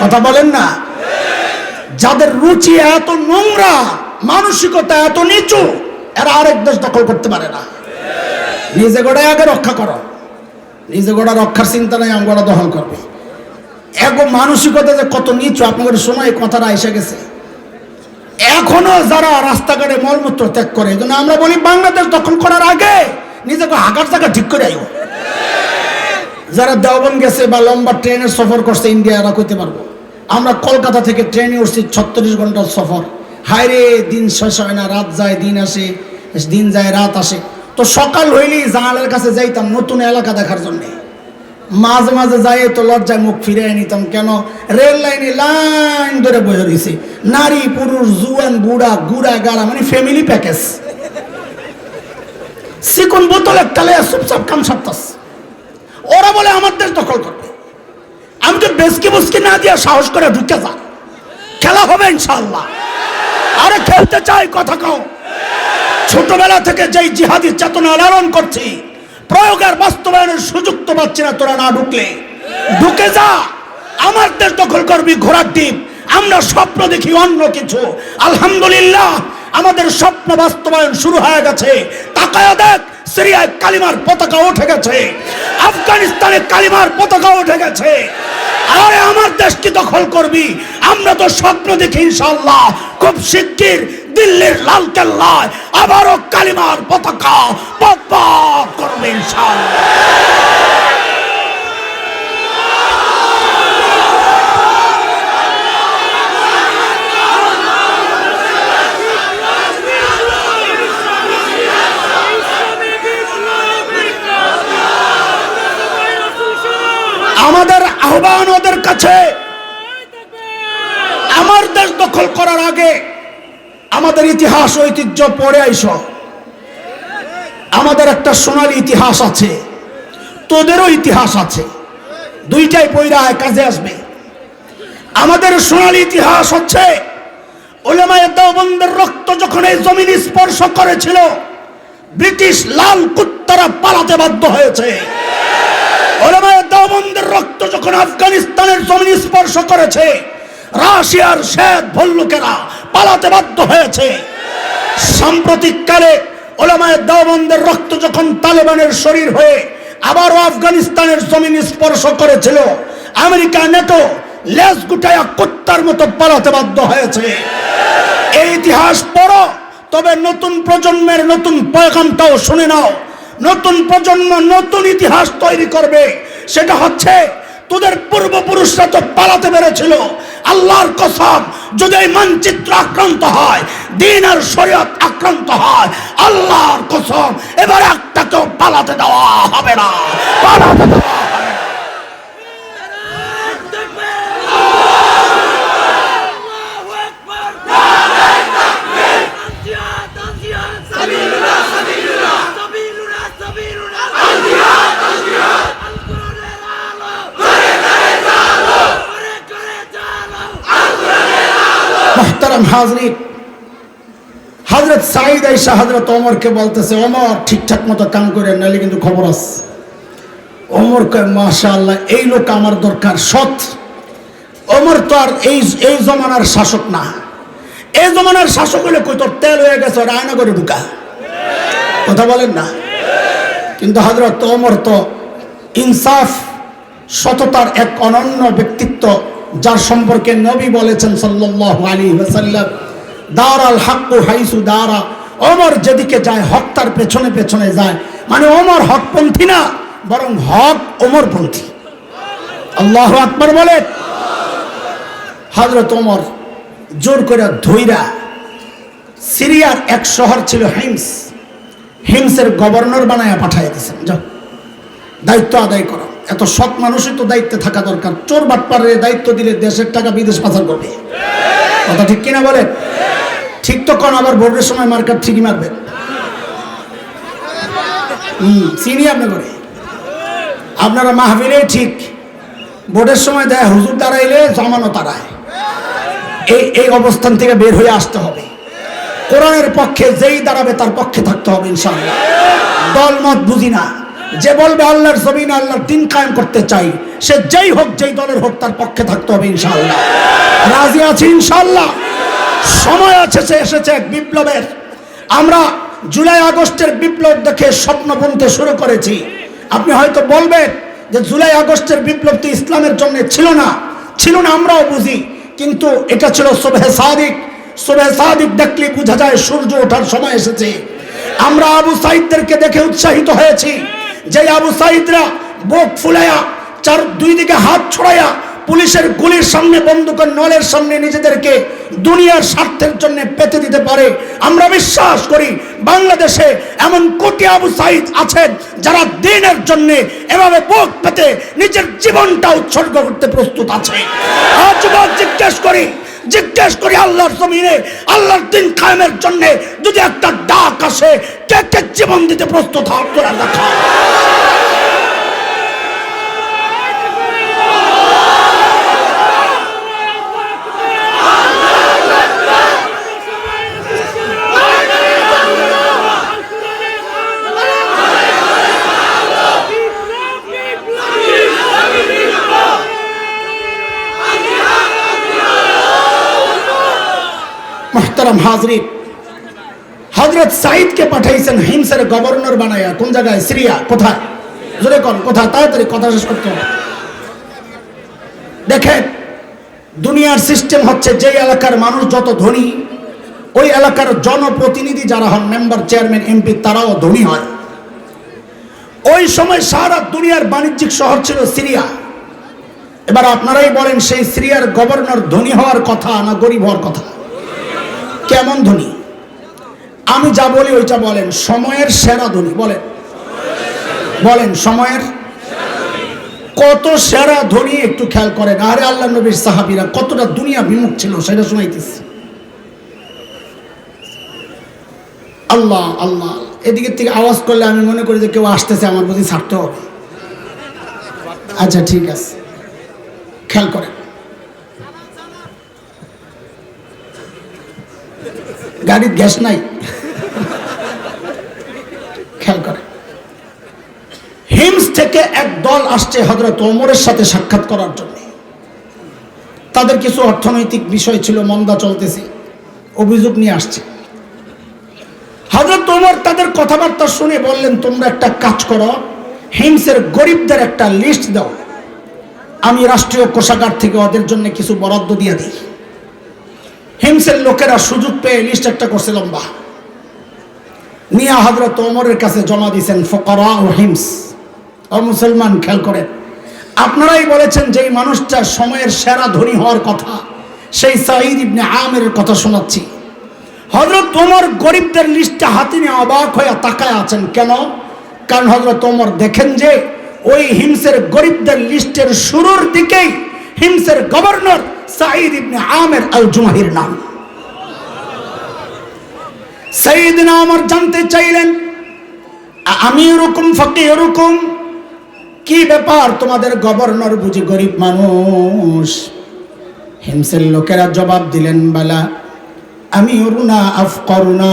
কথা বলেন না। যাদের রুচি এত নোংরা, মানসিকতা এত নিচু, এরা আরেক দেশ দখল করতে পারে না। নিজে গোড়ায় আগে রক্ষা করো। নিজে গোড়া রক্ষার চিন্তা নাই আমি গোড়া দখল করবে। এক মানসিকতা যে কত নিচু, আপনাদের সময় কথাটা এসে গেছে। এখনও যারা রাস্তাঘাটে মলমূত্র ত্যাগ করে, এই আমরা বলি বাংলাদেশ দখল করার আগে নিজেকে হাগার জায়গা ঠিক করে আইও। যারা দেওবন গেছে বা লম্বা ট্রেনের সফর করছে ইন্ডিয়া, এরা কইতে পারব। আমরা কলকাতা থেকে ট্রেনে উঠছি ছত্রিশ ঘণ্টার সফর। হায়রে, দিন শেষ হয় না, রাত যায়, দিন আসে, দিন যায়, রাত আসে। তো সকাল হইলেই জাহালের কাছে যাইতাম নতুন এলাকা দেখার জন্যে। মাঝে মাঝে যাই তো লজ্জায় মুখ ফিরে নিতাম, কেন? রেল লাইনে লাইন ধরে বসে রয়েছে নারী, পুরুষ, জুয়ান, বুড়া, গুড়া, গাড়া মানে ফ্যামিলি প্যাকেজ সিকুন বোতলের তালে চুপচাপ কাম সারতাস ওরা বলে আমার দেশ দখল করবে। আমি তো বেসকি বুসকি না দিয়ে সাহস করে ঢুকে যা। খেলা হবে ইনশাল্লাহ আরে খেলতে চাই, কথা কও। ছোটবেলা থেকে যেই জিহাদি চেতনা লালন করছি, প্রয়োগের বাস্তবায়নের সুযোগ তো পাচ্ছি না, তোরা না ঢুকলে। ঢুকে যা। আমার দেশ দখল করবি, ঘোড়ার দ্বীপ। আমরা স্বপ্ন দেখি অন্য কিছু। আলহামদুলিল্লাহ, আমাদের স্বপ্ন বাস্তবায়ন শুরু হয়ে গেছে। তাকায় দেখ, সিরিয়ায় কালিমার পতাকা উঠে গেছে। আফগানিস্তানে কালিমার পতাকা উঠে গেছে। আরে, আমার দেশকে দখল করবি? আমরা তো স্বপ্ন দেখি ইনশাল্লাহ খুব শিগগির দিল্লির লাল কেল্লায় আবারও কালিমার পতাকা পথ করবে ইনশাল্লাহ আমাদের আহ্বান ওদের কাছে। আমার দেশ দখল করার আগে আমাদের ইতিহাস ঐতিহ্য পড়ে আইস। আমাদের একটা সোনালী ইতিহাস আছে, তোদেরও ইতিহাস আছে। দুইটাই পৈরা কাজে আসবে। আমাদের সোনালী ইতিহাস হচ্ছে, ওলামায়ে দেওবন্দের রক্ত যখন এই জমিন স্পর্শ করেছিল, ব্রিটিশ লাল কুত্তারা পালাতে বাধ্য হয়েছে। ওলামায়ে দেওবন্দের রক্ত যখন আফগানিস্তানের জমিন স্পর্শ করেছে, রাশিয়ার শ্বেত ভল্লুকেরা পালাতে বাধ্য হয়েছে। সাম্প্রতিককালে ওলামায়ে দেওবন্দের রক্ত যখন তালেবানের শরীর হয়ে আবারও আফগানিস্তানের জমিন স্পর্শ করেছিল, আমেরিকা নেটো লেজ গুটায়া কুত্তার মতো পালাতে বাধ্য হয়েছে। এই ইতিহাস পড়ো, তবে নতুন প্রজন্মের নতুন পয়গামটাও শুনে নাও। নতুন প্রজন্ম, নতুন ইতিহাস তৈরি করবে। সেটা হচ্ছে, তোদের পূর্বপুরুষরা তো পালাতে পেরেছিল। আল্লাহর কসম, যদি এই মানচিত্র আক্রান্ত হয়, দিন আর শরীয়ত আক্রান্ত হয়, আল্লাহর কসম, এবার একটাকেও পালাতে দেওয়া হবে না। পালাতে দেওয়া মোহতারাম হাজরিন হজরত সাইদ আইসা হজরত ওমরকে বলতেছে, ওমর, ঠিকঠাক মতো কাম করে নাহলে কিন্তু খবর আছে। ওমর কয়, মাশাআল্লাহ, এই লোক আমার দরকার, সৎ। অমর তো আর এই এই জমানার শাসক না। এই জমানার শাসক হলে কই, তোর তেল হয়ে গেছে, ওর আয়না করে ঢুকা। কথা বলেন না? কিন্তু হজরত ওমর তো ইনসাফ, সততার এক অনন্য ব্যক্তিত্ব যার সম্পর্কে নবী বলেছেন সাল্লাল্লাহু আলাইহি ওয়াসাল্লাম, দারাল হাক্কু হাইসু দারা। ওমর যেদিকে যায়, হক তার পেছনে পেছনে যায়। মানে ওমর হকপন্থী না, বরং হক ওমরপন্থী। আল্লাহ আকবর বলে হজরত ওমর জোর করে ধৈরা সিরিয়ার এক শহর ছিল হিমস। হিমসের গভর্নর বানায় পাঠাই দিয়েছেন যাও, দায়িত্ব আদায় করো। এত সৎ মানুষই তো দায়িত্বে থাকা দরকার। চোর বাটপারের দায়িত্ব দিলে দেশের টাকা বিদেশ পাচার করবে। কথা ঠিক কিনা বলে ঠিক তো কোন আবার ভোটের সময় মার্কেট ঠিকই মারবে। হুম, চিনি আপনি করে। আপনারা মাহফিলে ঠিক। ভোটের সময় দেয় হুজুর দাঁড়াইলে জমানো তারায় এই এই অবস্থান থেকে বের হয়ে আসতে হবে। কোরআনের পক্ষে যেই দাঁড়াবে তার পক্ষে থাকতে হবে ইনশাআল্লাহ। দল মত বুঝি না। যে বলবে আল্লাহর জমিন আল্লাহর দিন কায়েম করতে চাই, সে যেই হোক, যেই দলের হোক, তার পক্ষে থাকতে হবে ইনশাআল্লাহ। রাজি আছি ইনশাআল্লাহ? সময় আছে, সে এসেছে এক বিপ্লবের। আমরা জুলাই আগস্টের বিপ্লব দেখে স্বপ্ন বুনতে শুরু করেছি। আপনি হয়তো বলবেন যে জুলাই আগস্টের বিপ্লব তো ইসলামের জন্য ছিল না। ছিল না, আমরাও বুঝি। কিন্তু এটা ছিল সোভে সাদিক। সোভে সাদিক দেখলে বোঝা যায়, সূর্য ওঠার সময় এসেছে। আমরা আবু সাইদদেরকে দেখে উৎসাহিত হয়েছি। যে আবু সাইদরা বুক ফুলাইয়া চার দুই দিকে হাত ছড়াইয়া পুলিশের গুলির সামনে বন্দুকের নলের সামনে নিজেদেরকে দুনিয়ার স্বার্থের জন্য পেতে দিতে পারে। আমরা বিশ্বাস করি বাংলাদেশে এমন কোটি আবু সাইদ আছেন যারা দিনের জন্য এভাবে বুক পেতে নিজের জীবনটা উৎসর্গ করতে প্রস্তুত আছে। আজ জিজ্ঞেস করি জিজ্ঞেস করি আল্লাহর জমিনে, আল্লাহর দিন কায়েমের জন্যে যদি একটা ডাক আসে, কে কে জীবন দিতে প্রস্তুত হাত তোলা দেখা মোহতারাম হাজরিন হজরত সাইদকে পাঠাইছেন হিমসের গভর্নর বানাইয়া কোন জায়গায়? সিরিয়া। কোথায়? জোরে কোন, কোথায়? তাড়াতাড়ি কথা শেষ করতে হবে। দেখেন, দুনিয়ার সিস্টেম হচ্ছে যে এলাকার মানুষ যত ধনী, ওই এলাকার জনপ্রতিনিধি যারা হন মেম্বার চেয়ারম্যান এমপি তারাও ধনী হয়। ওই সময় সারা দুনিয়ার বাণিজ্যিক শহর ছিল সিরিয়া। এবার আপনারাই বলেন, সেই সিরিয়ার গভর্নর ধনী হওয়ার কথা না গরিব হওয়ার কথা? কেমন ধনী? আমি যা বলি ওইটা বলেন। সময়ের সেরা ধনী, বলেন। বলেন, সময়ের কত সেরা ধনী একটু খেয়াল করেন। আরে আল্লাহ নবীর সাহাবিরা কতটা দুনিয়া বিমুখ ছিল সেটা শোনাইতেছি। আল্লাহ আল্লাহ। এদিকে থেকে আওয়াজ করলে আমি মনে করি যে কেউ আসতেছে, আমার প্রতি ছাড়তে হবে। আচ্ছা ঠিক আছে। খেয়াল করেন। গাড়ির গ্যাস নাই। খেয়াল করে। হিমস থেকে এক দল আসছে হজরত ওমরের সাথে সাক্ষাৎ করার জন্য। তাদের কিছু অর্থনৈতিক বিষয় ছিল, মন্দা চলতেছে। অভিযোগ নিয়ে আসছে। হজরত ওমর তাদের কথাবার্তা শুনে বললেন, তোমরা একটা কাজ করো, হিমসের গরিবদের একটা লিস্ট দাও। আমি রাষ্ট্রীয় কোষাগার থেকে ওদের জন্য কিছু বরাদ্দ দিয়ে দিই। হিমসের লোকেরা সুযোগ পেয়ে লিস্ট একটা করছে লম্বা। মিয়া হজরত ওমরের কাছে জমা দিয়েছেন, ফকরা ও হিমস, ও মুসলমান খেয়াল করেন। আপনারাই বলেছেন যে মানুষটা সময়ের সেরা ধনী হওয়ার কথা। সেই সাঈদ ইবনে আমের কথা শোনাচ্ছি। হজরত ওমর গরিবদের লিস্টটা হাতে নিয়ে অবাক হয়ে তাকায় আছেন। কেন? কারণ হজরত ওমর দেখেন যে ওই হিমসের গরিবদের লিস্টের শুরুর দিকেই হিমসের গভর্নর সাঈদ ইবনে আমের আল জুমাহির নাম। সাইদিন আমার জানতে চাইলেন আমি এরকম ফাঁকে এরকম কি ব্যাপার তোমাদের গভর্নর বুঝি গরিব মানুষ? হিমসের লোকেরা জবাব দিলেন, বালা আমি অরুণা আফ করুণা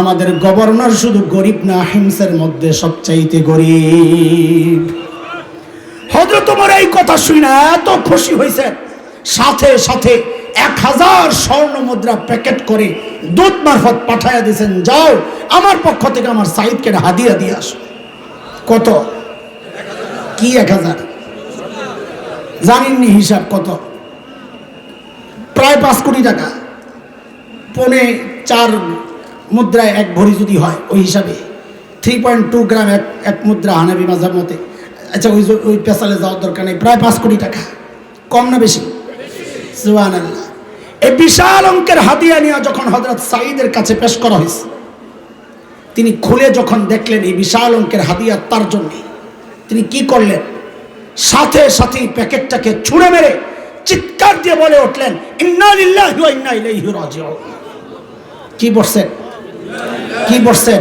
আমাদের গভর্নর শুধু গরিব না, হিমসের মধ্যে সবচাইতে গরিব। এই কথা শুনে এত খুশি হয়েছে। সাথে সাথে এক হাজার স্বর্ণ মুদ্রা প্যাকেট করে দুধ মারফত পাঠাইয়া দিয়েছেন। যাও, আমার পক্ষ থেকে আমার সাইদকে হাদিয়া দিয়ে আসো। কত? কি এক হাজার? জানেননি হিসাব কত? প্রায় পাঁচ কোটি টাকা। পনে চার মুদ্রায় এক ভরি যদি হয়, ওই হিসাবে। থ্রি পয়েন্ট টু গ্রাম এক এক মুদ্রা হানাবি মাঝার মতে। আচ্ছা ওই ওই পেশালে যাওয়ার দরকার নেই, প্রায় পাঁচ কোটি টাকা। কম না বেশি? সুবান আল্লাহ এই বিশাল অঙ্কের হাতিয়া নিয়ে যখন হজরত সাঈদের কাছে পেশ করা হয়েছে, তিনি খুলে যখন দেখলেন এই বিশাল অঙ্কের হাতিয়া তার জন্য, তিনি কি করলেন? সাথে সাথে প্যাকেটটাকে ছুঁড়ে মেরে চিৎকার দিয়ে বলে উঠলেন, ইন্না লিল্লাহি ওয়া ইন্না ইলাইহি কি বলছেন? কি বলছেন?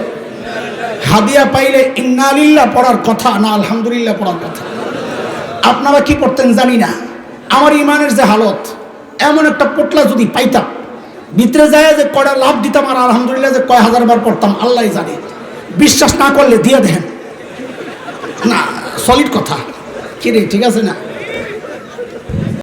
হাদিয়া পাইলে ইন্নালিল্লাহ পড়ার কথা, না, আলহামদুলিল্লাহ পড়ার কথা। আপনারা কি করতেন জানি না। আমার ইমানের যে হালত, এমন একটা পোটলা যদি পাইতাম, ভিতরে যায় যে কয়টা লাভ দিতাম আর আলহামদুলিল্লাহ যে কয় হাজার বার পড়তাম, আল্লাহ জানে। বিশ্বাস না করলে দিয়ে দেন। না সলিড কথা। কি রে, ঠিক আছে না?